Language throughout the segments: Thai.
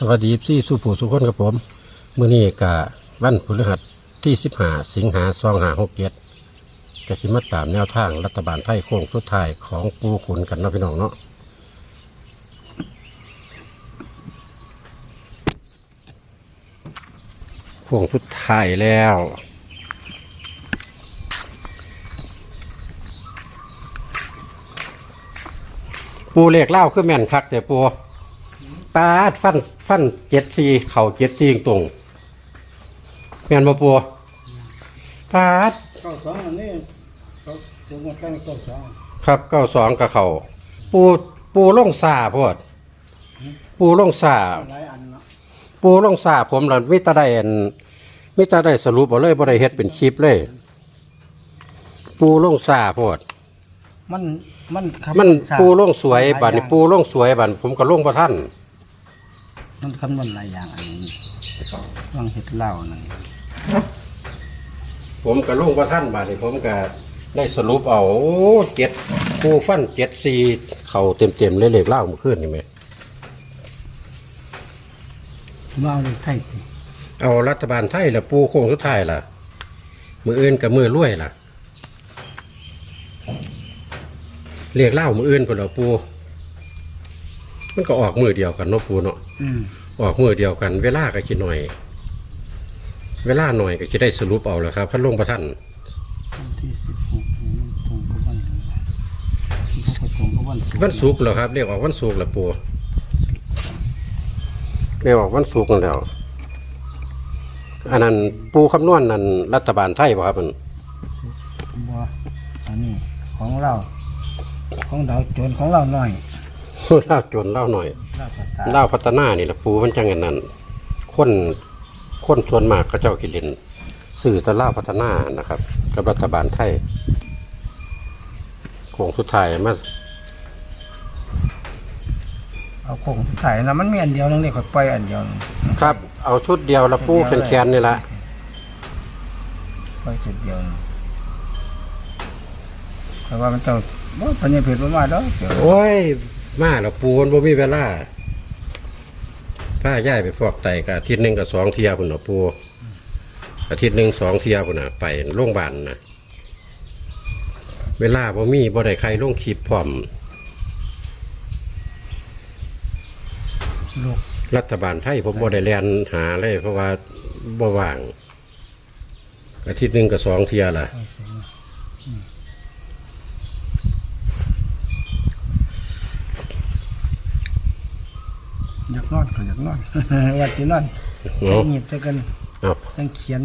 สวัสดีพี่สุผู้สุคนกับผมเมื้อนี้กะวันพฤหัสที่15สิงหา2567ก็สิมาตามแนวทางรัฐบาลไทยโค้งสุดท้ายของปูขุนกันนาะพี่น้องเนาะโค้งสุดท้ายแล้วปูเลขเล่าคือแม่นคักแต่ปู ปาดฟันฟันเจ็ดซีเข่าเจ็ดซีตรงแม่นบ่ปัวปาดเก้าสองอันนี้เขาถึงมาตั้งเก้าสองครับเก้าสองกับเขาปูปูลงซาพอดปูลงซาหลายอันเนาะปูลงซาผมล่ะมิตรได้อันมิตรได้สรุปเอาเลยบ่ได้เฮ็ดเป็นคลิปเลย ปูลงซาพอดมันมันคำมันสร้างปูลงสวยบัดนี้หลาปูลงสวยบัดผมก็ลงบ่ทัน มันคำนวณหลายอย่างอันนี้วางเห็ดเหล้านั่นผมก็ลงบ่ทันบัดนี้ผมก็ได้สรุปเอาโอ้เจ็ดปูฟันเจ็ดซีเข่าเต็มๆเลยเลขเล่าเมื่อคืนนี่แหมว่าเอาเลยไทยติเอารัฐบาลไทยละปูโค้งสุดท้ายล่ะ มืออื่นกับมือรวยล่ะเรียกเล่ามืออื่นเพิ่นเอาปู มันก็ออกมือเดียวกันเนาะปูเนาะอืมออกมือเดียวกัน เวลาก็คิดหน่อย เวลาหน่อยก็จะได้สรุปเอาแล้วครับพันลงประท่านวันที่สิบหกตรงกับวันที่หกตรงกับวันศุกร์วันศุกร์เหรอครับเรียกออกวันศุกร์ละปูเรียกออกวันศุกร์นั่นแล้ว อันนั้นปูคำนวณนั่นรัฐบาลไทยบ่ครับมันบัวอันนี้ของเรา ของเราโจรของเราหน่อย เล่าจนเล่าหน่อยเราภาษาเล่าวพัฒนานี่ละปูมันจังกันนั้นคนคนส่วนมากเขาเจ้ากิเลนสื่อแตะเล่าวพัฒนานะครับ กับรัฐบาลไทยโค้งสุดท้ายมาเอาโคงใส่นะมันมีอันเดียวนึงนี่ข่อยปล่อยอันเดียวนึงครับ เอาชุดเดียวละปูแขนๆนี่ละปล่อยสุดเดียวนึงแต่ว่ามันเจ้าบ่พันยาเพชรบ่มาดอกเดี๋ยวโอ้ย มาแล้วปูมันบ่มีเวลาผ้าย่ายไปฟอกไตก็อาทิตย์หนึ่งกับสองเที่ยพุ่นเนาะปูอาทิตย์หนึ่งสองเที่ยพุ่นน่ะ ไปโรงพยาบาลนะเวลาบ่มีบ่ได้ใครลงคลิปพร้อม ลูกรัฐบาลไทยผมบ่ได้เรียนหาเลย เพราะว่าบ่ว่าง อาทิตย์หนึ่งกับสองเที่ยล่ะเอาสิอื อยากนอนก็อยากนอน ว่าสินอนเนาะหยิบจะกันเอาจังเขียน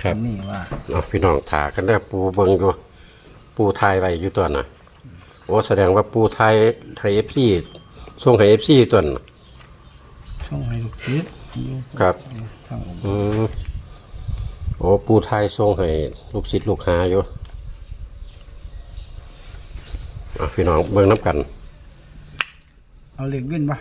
ครับนี่ว่าเอาพี่น้องถากันได้อปูเบิงอยู่ปูไทยไว้อยู่ตัวน่ะ โอ้แสดงว่าปูไทยไทยเอฟซีส่งให้เอฟซีตัวน่ะ ช่องให้ลูกศิษย์อยู่ครับ ทางผมอืมโอ้ปูไทยส่งให้ลูกศิษย์ลูกหาอยู่เอาพี่น้องเบิ่งน้ำกัน เอาเหล็กวิ่นปะ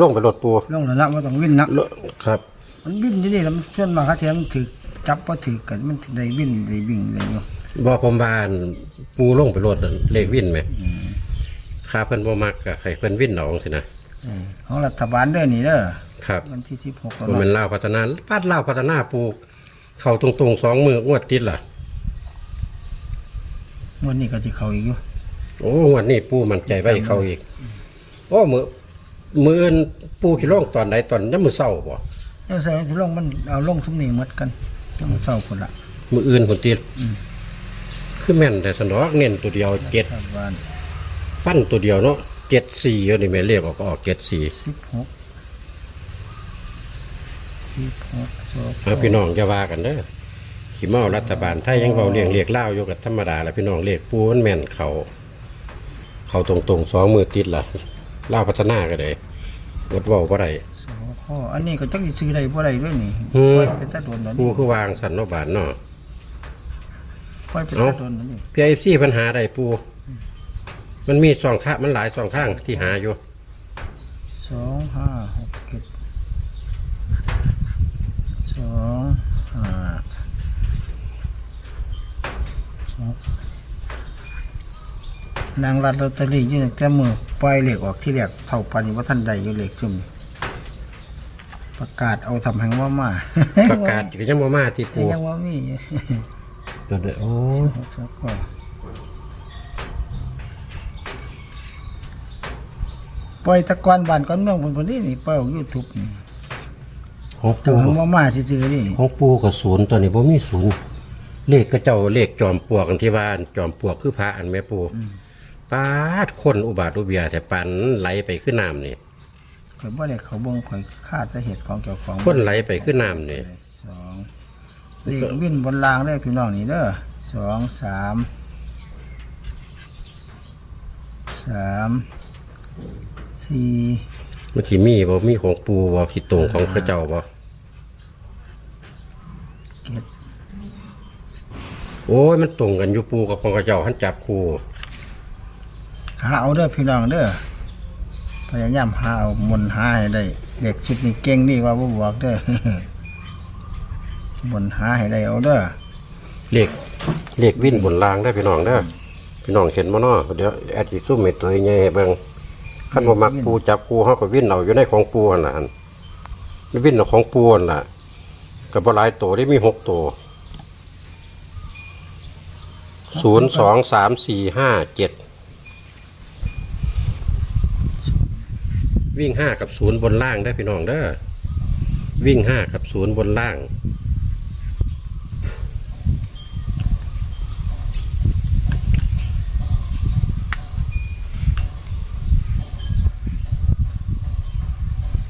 ลงไปรถปูลงแล้วนะว่าต้องวิ่นนักลครับ มันวิ่นอยู่นี่แล้วมันส่วนมากเขาเทียมนถือจับว่าถือกันมันได้วิ่นได้วิ่งได้อยู่บอกผมบ้านปูลงไปรถเลขวินไหมค่าเพิ่นบ่มักก็ให้เพิ่นวินเอาสินะเออของรัฐบาลเด้อนี่เด้อครับวันที่สิบหกว่ามันลาวพัฒนาปัดลาวพัฒนาปูเข้าตรงๆสองมืองวดติดล่ะ วันนี้ก็จะเข้าอีกอยู่โอ้งวดนี้ปูมันใจไว้เข้าอีก โอ้มือ มืออื่นปูขี้ร่องตอนไหนตอนยังมือเศร้าบ่เดี๋ยวใส่ที่ลงมันเอาลงทุกนี้หมดกันจังเศร้าคนละ มืออื่นคนติดอืม คือแม่นแต่สนอกเน้นตัวเดียวเจ็ดรัฐบาลฟันตัวเดียวเนาะเจ็ดสี่อยู่นี่แม่เรียกออกก็ออกเจ็ดสี่สิบหกสิบหกสองเอาพี่น้องจะว่ากันเด้อขี้เมารัฐบาลไทยยังเบาเรียงเรียกเล่าวอยู่กับธรรมดาแหละพี่น้องเรียกปูมันแม่นเขา เขาตรงๆสองมือติดล่ะเล่าวพัฒนาก็ได้ วดเว้าก็ได้สองข้ออันนี้ก็จักสิซื้อได้บ่ได้ด้วยนี่อืม ปล่อยเป็นตะโดนแล้วปูนี่คือวางสันเนาะบานเนาะ ปล่อยเป็นตะโดนแล้วนี่ พีไอซีปัญหาใดปู มันมีสองทางมันหลายสองทางที่หาอยู่ สองห้าหกเจ็ดสองห้าหก นางรัดลอตเตอรี่อยืนแต่มือปล่อยเหล็กออกที่เหล็กเท่าปันนี้ว่าท่านใดอยู่เหล็กซุ่มนี่ประกาศเอาทำแห่งว่ามาประกาศก็ยังบ่มาที่ปูยังว่ามีเดี๋ยวเดี๋ยวโอ้หกสักข้อปล่อยตะกอนบ้านก้อนเมืองบนพนนี้นี่ปล่อยยูทูบนี่ของทำปูแห่งว่ามาซื่อๆนี่ของปูกับศูนย์ตัวนี้บ่มีศูนย์เลขก็เจ้าเลขจอมปลวกกันที่ว่าจอมปลวกคือพระอันแม่ปู ปาดคนอุบาทอุเบียแต่ปันไหลไปขึ้นน้ำนี่ข่อยบ่ได้เขาเบิ่งข่อยคาดสาเหตุของเจ้าของคนไหลไปขึ้นน้ำนี่สองเลขวิ่นบนรางได้อพี่น้องนี่เด้อสองสามสามสี่มันสิมีบ่มีของปูบ่ผิดตรงของเขาเจ้าบ่เจ็ดโอ้ยมันตรงกันอยู่ปูกับของเขาเจ้าหันจับคู่ หาเอาเด้อพี่น้องเด้อพยายามหาเอามนหาให้ได้ เด็กชุดนี้เก่งนี่ว่าบ่บอกเด้อมนหาให้ได้เอาเด้อเลขเลขวิ่นบนรางได้พี่น้องเด้อพี่น้องเห็นบ่เนาะเดี๋ยวแอดสิซุ่มให้ตัวใหญ่ให้เบิ่งคันบ่มักปูจับปูเฮาก็วิ่นเอาอยู่ในของปูนั่นล่ะอันวิ่นเอาของปูนั่นล่ะก็บ่หลายตัวได้มีหกตัวศูนย์สองสามสี่ห้าเจ็ด วิ่งห้ากับศูนย์บนล่างได้พี่น้องเด้อวิ่งห้ากับศูนย์บนล่าง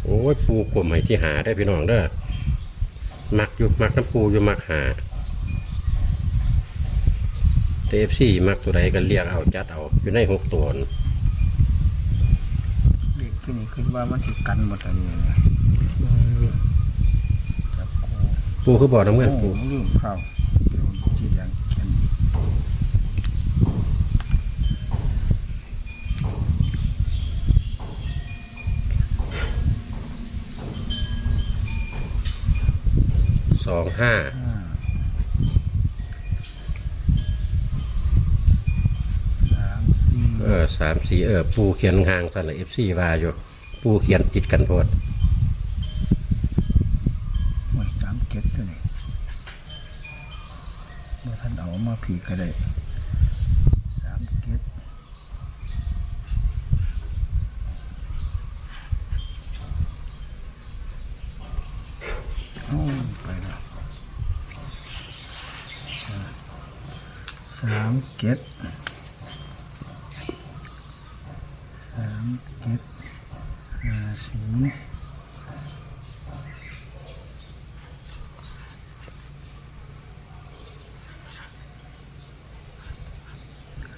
โอ้ยปูกลมให้ที่หาได้พี่น้องเด้อมักอยู่มักน้ำปูอยู่มักหาเทฟซี่มักตัวใดก็เรียกเอาจัดเอาอยู่ในหกตัวน คิดว่ามันสิกันหมดอันนี้นะจับกูปูคือบ่อน้ำเงินโอ้ปูลืมเข้าเดี๋ยวจีแดงแค่นสองห้า ห้าสามสี่เออสามสี่เออ ปูเขียนห่างสั่นเลยเอฟซีว่าอยู่ ปูเขียนติดกันโพดโอ้ยสามเก็ดตัวนี้เมื่อท่านเอามาผีก็ได้สามเก็ดโอ้ไปแล้วสามเก็ดสามเก็ด ห้าศูนย์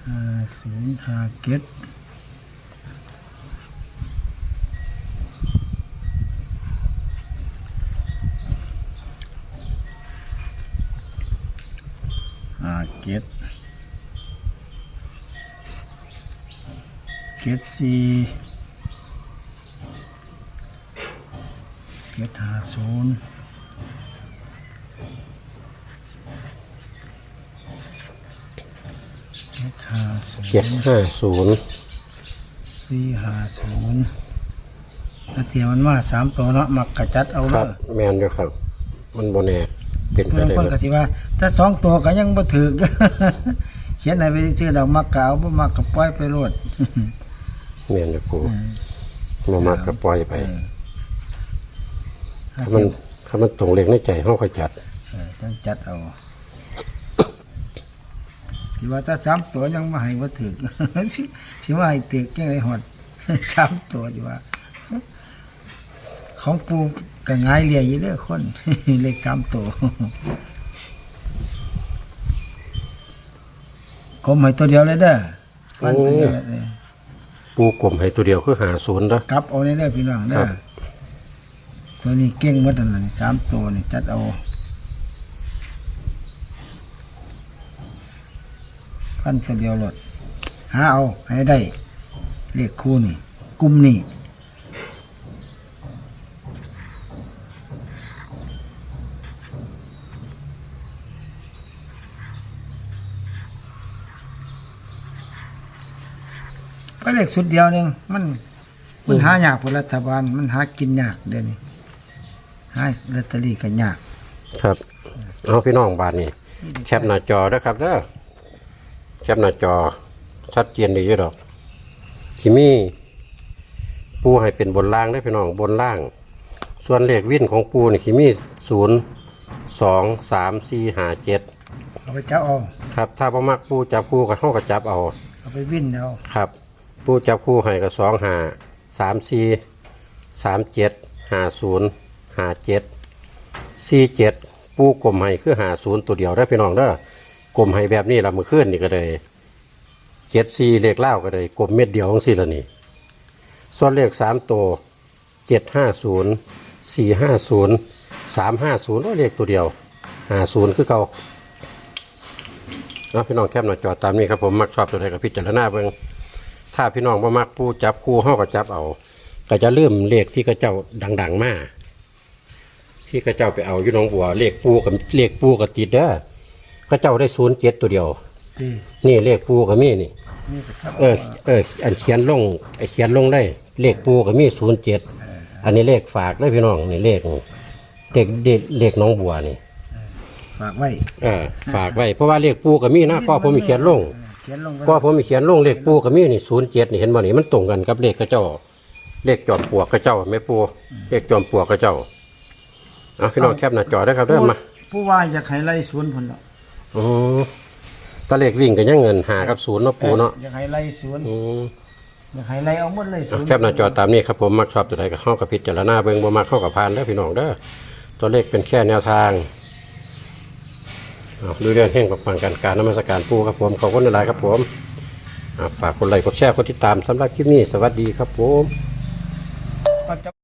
ห้าศูนย์ห้าเก็ดห้าเก็ดเก็ดสี่ เก็ดห้าศูนย์เก็ดห้าศูนย์เจ็ดห้าศูนย์สี่ห้าศูนย์ถ้าเทียมมันมาสามตัวเนาะมักกระจัดเอาคเลรับยแมนอยู่ครับ มันโบแน่เป็นไปบางได้คนเลก็ยสิว่า ถ้าสองตัวก็ยังบ่ถือ เขียนให้ไปซื้อดอกมักกะเอาบ่มักก็ปล่อยไปโลด แมนอยู่ปูมามักก็ปล่อยไป เออ ถ้ามันถ้ามันตรงเลขในใจเฮาค่อยจัดเออต้องจัดเอา ที่ว่าถ้าสามตัวยังมาให้บ่ถือสิสิว่าให้ถือยังไงหอด สามตัวดีว่า ของปูก็ง่ายเรียอยู่เด้อคน เลขสามตัว กลมให้ตัวเดียวเลยเด้อฟันตัวเดียวเลยปูกลมให้ตัวเดียวคือหาศูนย์นะ กลับเอาในเด้อพี่น้องเด้ครัอบ ตัวนี้เก่งหมดนั่นน่สามตัวนี่จัดเอาฟันตัวเดียวหลดหาเอาให้ได้เลขคู่นี่กลุ่มนี่ก็เลขสุดเดียวหนึงมันมันหายากพลรัฐบาลมันหากินยากเดี๋ยวนี้ หาลอตเตอรี่ก็ยากครับ เอาพี่น้องบาทนี่แคปหน้าจอนะครับเด้อแคปหน้าจอชัดเจนดีอยู่ดอกที่มีปูให้เป็นบนล่างได้อพี่น้องบนล่าง ส่วนเลขวิ่นของปูนี่ที่มีศูนย์สองสามสี่ห้าเจ็ดเอาไปจับเอาครับ ถ้าพ่มักปูจับคู่กับห้องกับจับเอา เอาไปวิ่นเอาครับปูจับคู่ให้กับสองหาสามสี่สามเจ็ดห้าศูนย์ หาเจ็ดสี่เจ็ดปูกลมให้คือหาศูนย์ตัวเดียวได้พี่น้องเด้อกลมให้แบบนี้ละมือขึ้นนี่ก็เลยเจ็ดสี่เลขเล่าก็เลยกลมเม็ดเดียวของสี่ละนี่ส่วนเลขสามตัวเจ็ดห้าศูนย์สี่ห้าศูนย์สามห้าศูนย์เลขตัวเดียวหาศูนย์คือเก่านะพี่น้องแคปหน้าจอดตามนี้ครับผมมักชอบตัวใดกับพิจารณาเบิ่งถ้าพี่น้องบ่มักปูจับคู่เฮาก็จับเอา ก็จะเริ่มเลขที่กระเจ้าดัง ๆ มาก ที่กระเจ้าไปเอาอยู่หนองบัวเลขปูกับเลขปูกับติดเด้อกระเจ้าได้ศูนย์เจ็ดตัวเดียวดีนี่เลขปูกับมีนี่ นี่ก็จับเออเอออันเขียนลงไอเขียนลงได้ เลขปูกับมีศูนย์เจ็ดอันนี้เลขฝากได้อพี่น้องนี่เลขเลขเลขเลขหน้องบัวนี่ฝากไว้เออฝากไว้เพราะว่าเลขปูกับมีนะก็ผมมีเขียนลง เขียนลงไว้ก็ผมมีเขียนลงเลขปูกับมีนี่ศูนย์เจ็ดนี่เห็นบ่นี่มันตรงกันกับเลขกระเจ้า เลขจอมปลวกกระเจ้าแม่ปูเลขจอมปลวกกระเจ้า เอาพี่น้องแคปหน้าจอได้ครับเด้อมาผู้ว่าอยากให้ไล่ศูนย์พุ่นเนาะอ๋อตะเลขวิ่งกันยังเงินหากับศูนย์เนาะปูเนาะอยากให้ไล่ศูนย์อืมอยากให้ไล่เอาหมดเลยศูเอานย์แคปหน้าจอตามนี้ครับผมมักชอบตัวใดก็เข้ากับพิจารณาเบิ่งบ่มักเข้ากับพานเด้อพี่น้องเด้อตัวเลขเป็นแค่แนวทางเอาดูเรื่องแห่งกับฟังกันการนมัสการปูครับผมขอบคุณหลายๆครับผมอ่าฝากกดไลค์กดแชร์กดติดตามสำหรับคลิปนี้สวัสดีครับผมก็จะ